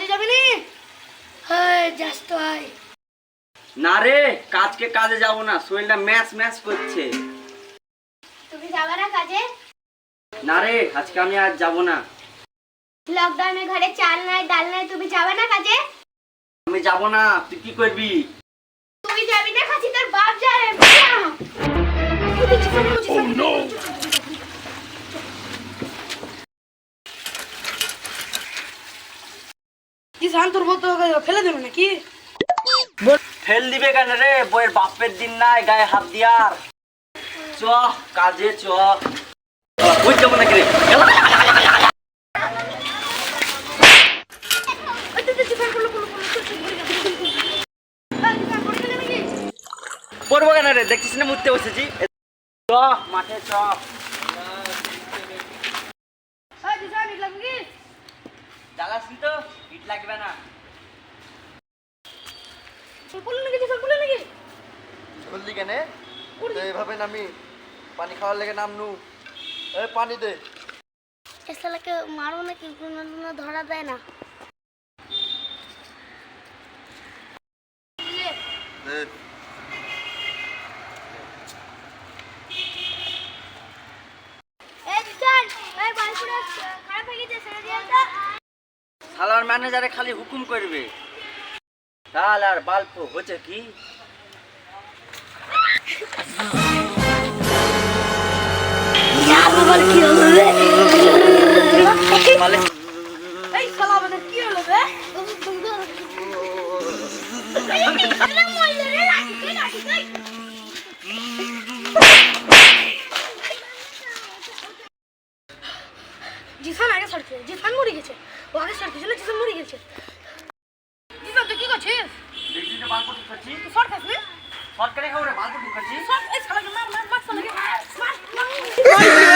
কাজে যাবি নি? হ্যাঁ যাস তো আয় না রে কাজকে কাজে যাব না শরীরটা ম্যাচ ম্যাচ করছে। তুমি যাবে না কাজে? না রে আজকে আমি আজ যাব না। লকডাউনে ঘরে চাল নাই ডাল নাই তুমি যাবে না কাজে? আমি যাব না তুই কি করবি? তুই যাবি না খাসি তোর বাপ যাবে Oh no! কি জান তোর বলতে ফেলে দেবে নাকি? ফেল দিবে কেন রে? বইয়ের বাপের দিন নাই গায়ে হাত দিয়ার চ কাজে চ। বুঝ যাব নাকি রে? পড়ব কেন রে? দেখছিস না মুততে বসেছি? চ মাঠে চ। জ্বালাসি তো? ইট লাগবে না বললি কেন? তো এভাবে নামি। পানি খাওয়ার লেগে নামনু। এই পানি দে। এসালাকে মারো নাকি? কোনো ধরা দেয় না। এই দিশান এই বালপুরা খারাপ হয়ে গেছে সেটা দিয়ে শালার ম্যানেজারে খালি হুকুম করবে শাল আর বাল্প হচ্ছে কি এই শালা আমাদের কি হলো বে জিসান আগে সরছে জিসান মরে গেছে। ও আগে সরছে চলে জিসান মরে গেছে। জিসান তুই কি করছিস? দেখছিস না বাল্প ঢুকাচ্ছি। তুই শর্ট খাস না। সরকারি খবরে বাল্প ঢুকাচ্ছি। শর্ট এই শালাকে মার মার মার শালাকে। মার মার।